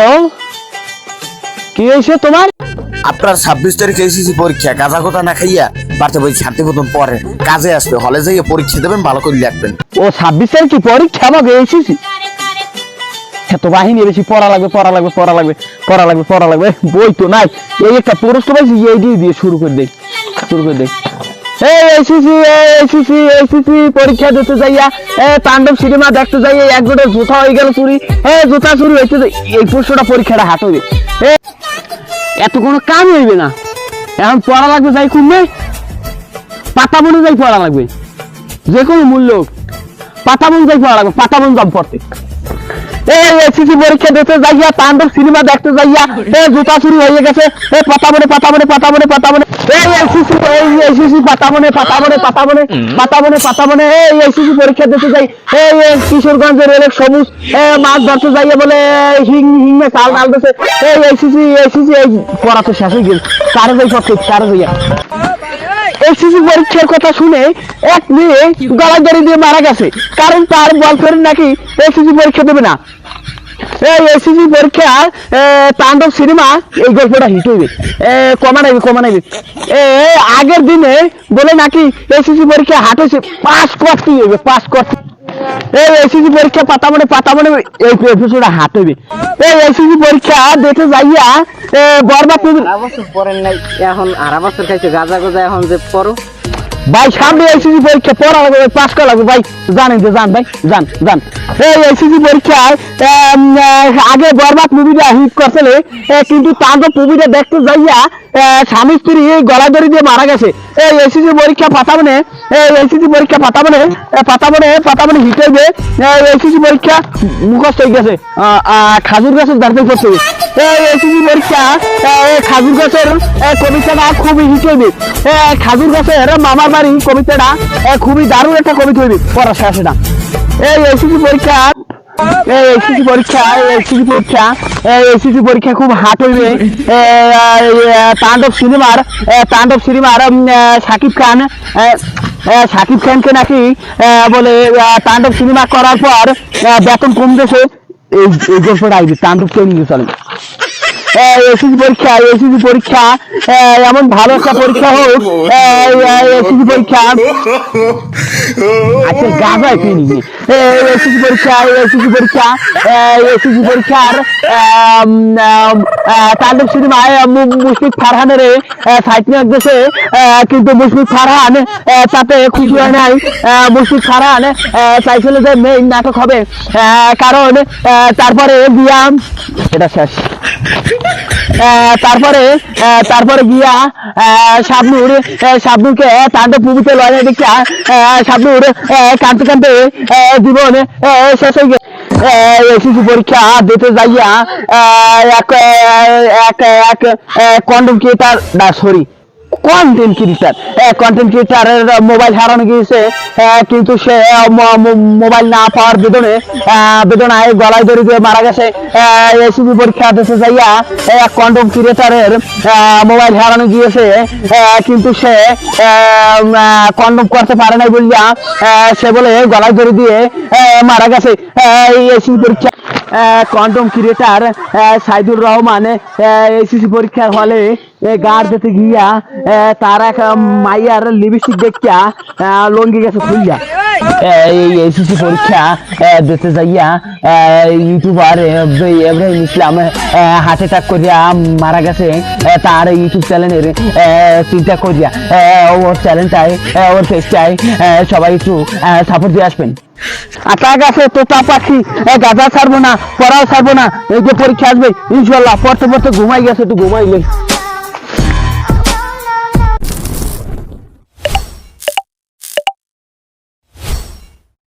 Hello কি হয়েছে তোমার? আপনার ছাব্বিশ তারিখে এসেছি পরীক্ষা গাঁজা কথা না খাইয়া বাড়তে বই শান্তি মতন পরে কাজে আসবে হলে যাইয়ে পরীক্ষা দেবেন ভালো করে লিখবেন। ও ছাব্বিশ তারিখে পরীক্ষা আমাকে এসেছি এত বাহিনী বেশি পড়া লাগবে পড়া লাগবে পড়া লাগবে পড়া লাগবে পড়া লাগবে। বই তো নাই। এই একটা প্রশ্ন পাইছি এই দিয়ে দিয়ে শুরু করে দেই শুরু করে দেই। এসিসি পরীক্ষা দিতে যাইয়া, এ তাণ্ডব সিনেমা দেখতে যাইয়া এক গোটা জুতা হয়ে গেল চুরি। এ জুতা চুরি হয়েছে এই প্রশ্নটা পরীক্ষাটা হাত হইবে এত কোনো কাম হইবে না। এখন পড়া লাগবে যাই খুলবে পাতা বনে যাই পড়া লাগবে। যে কোনো মূল্য হোক। পাতা বন যাই পড়া লাগবে, পাতা বন দাম পড়তে। পরীক্ষা দিতে যাইয়া, তাণ্ডব সিনেমা দেখতে যাইয়া জুতা চুরি হয়ে গেছে। এ পাতা বনে পাতা পরীক্ষা দিতে যাই এই কিশোরগঞ্জের সবুজ মাছ ধরতে যাইয়া বলে হিং, হিংমে চাল ডালতেছে। এই এসিসি এসিসি এই পড়া শেষ হয়ে গেল। পড়তে কারে যাইয়া এসএসসি পরীক্ষার কথা শুনে এক মেয়ে গলাগড়ি দিয়ে মারা গেছে। কারণ তার বয়ফ্রেন্ড নাকি এসএসসি পরীক্ষা দেবে না। এই এসএসসি পরীক্ষা তাণ্ডব সিনেমা, এই গল্পটা হিট হইবে। কমা নাইবে কমা নাইবে। আগের দিনে বলে নাকি এসএসসি পরীক্ষা হাট পাস করতেই হইবে পাস করতে এই এসএসসি পরীক্ষা পাতা পাতামনে পাতা মনে এই এপিসোড হাট হইবে এই এসএসসি পরীক্ষা দেখে যাইয়া বরবাদ বছর নাই। এখন আড়া বছর খাইছে, গাজা গজা এখন যে পড়ো ভাই, সামনে এসএসসি পরীক্ষা পড়া লাগবে পাস করা লাগবে। ভাই, জানেন যে, জান, ভাই, জান জান। এই এসএসসি পরীক্ষায় আগে বরবাদ মুভিটা হিট করছিল কিন্তু তারপর মুভিটা দেখতে যাইয়া স্বামী স্ত্রী গলা দড়ি দিয়ে মারা গেছে। এই এসএসসি পরীক্ষা পাতা মানে এই এসএসসি পরীক্ষা মানে পাতা মানে হিট হইবে এসএসসি পরীক্ষা মুখস্থ হয়ে গেছে। খাজুর গাছের দাঁড়িয়ে হবে এই এসএসসি পরীক্ষা এই খাজুর গাছের কবিতাটা খুবই হিট হইবে এই খাজুর গাছের মামার বাড়ি কবিতাটা খুবই দারুণ একটা কবিতা হইবে পড়া শেষ না। এই এসএসসি পরীক্ষা, এই এসএসসি পরীক্ষা এসএসসি পরীক্ষা, এই এসএসসি পরীক্ষা খুব হাট হইবে। তাণ্ডব সিনেমার তাণ্ডব সিনেমার শাকিব খান শাকিব খানকে নাকি বলে তাণ্ডব সিনেমা করার পর বেতন কমতেছে। এই গল্পটা আইবে, তাণ্ডব ট্রেনিং চলে। এসএসসি পরীক্ষা এসএসসি পরীক্ষা এমন ভালো একটা পরীক্ষা হোক এসএসসি পরীক্ষা। আচ্ছা গাজায় কিনি এসএসসি পরীক্ষা এসএসসি পরীক্ষা এসএসসি পরীক্ষার তাণ্ডব সিনেমায় মুশফিক ফারহানের সাইট নিয়ে গেছে কিন্তু মুশফিক ফারহান তাতে খুশি হয় নাই। মুশফিক ফারহান চাইছিল যে মেইন নাটক হবে। কারণ তারপরে বিয়াম, এটা শেষ। তারপরে তারপরে গিয়া শাবনুর শাবনুরকে তাণ্ডব মুভিতে লড়াই দেখা শাবনুর আহ, কাঁদতে কাঁদতে জীবন শেষ হয়ে এসএসসি পরীক্ষা দিতে যাইয়া এক এক এক কন্ডম ক্রিয়েটার না সরি কন্টেন্ট ক্রিয়েটার হ্যাঁ কন্টেন্ট ক্রিয়েটারের মোবাইল হারানো গিয়েছে। কিন্তু সে মোবাইল না পাওয়ার বেদনে বেদনায় গলায় দড়ি দিয়ে মারা গেছে। এসিবি পরীক্ষা দিতে যাইয়া কন্ডম ক্রিয়েটারের মোবাইল হারানো গিয়েছে। আহ, কিন্তু সে কন্ডম করতে পারে নাই বলিয়া সে বলে গলায় দড়ি দিয়ে মারা গেছে। এসিবি পরীক্ষা condom creator Saidur Rahman ACC পরীক্ষার হলে গার দিতে গিয়া তার মাইয়ার লিপস্টিক দেখিয়া লঙ্গি গেছে খুলিয়া এই এসিসি পরীক্ষা দিতে যাইয়া YouTuber Ebrahim Islam heart attack করিয়া মারা গেছে তার ইউটিউব চ্যানেলের চিন্তা করিয়া ওর চ্যানেলটায় ওর আহ, সবাই একটু সাপোর্ট দিয়ে আসবেন। আটা গাছে তোতা পাখি গাঁজা ছাড়বো না, পড়াও ছাড়বো না, এই যে পরীক্ষা আসবে, ইনশাল্লাহ, পড়তে পড়তে ঘুমাই গেছে একটু ঘুমাইলে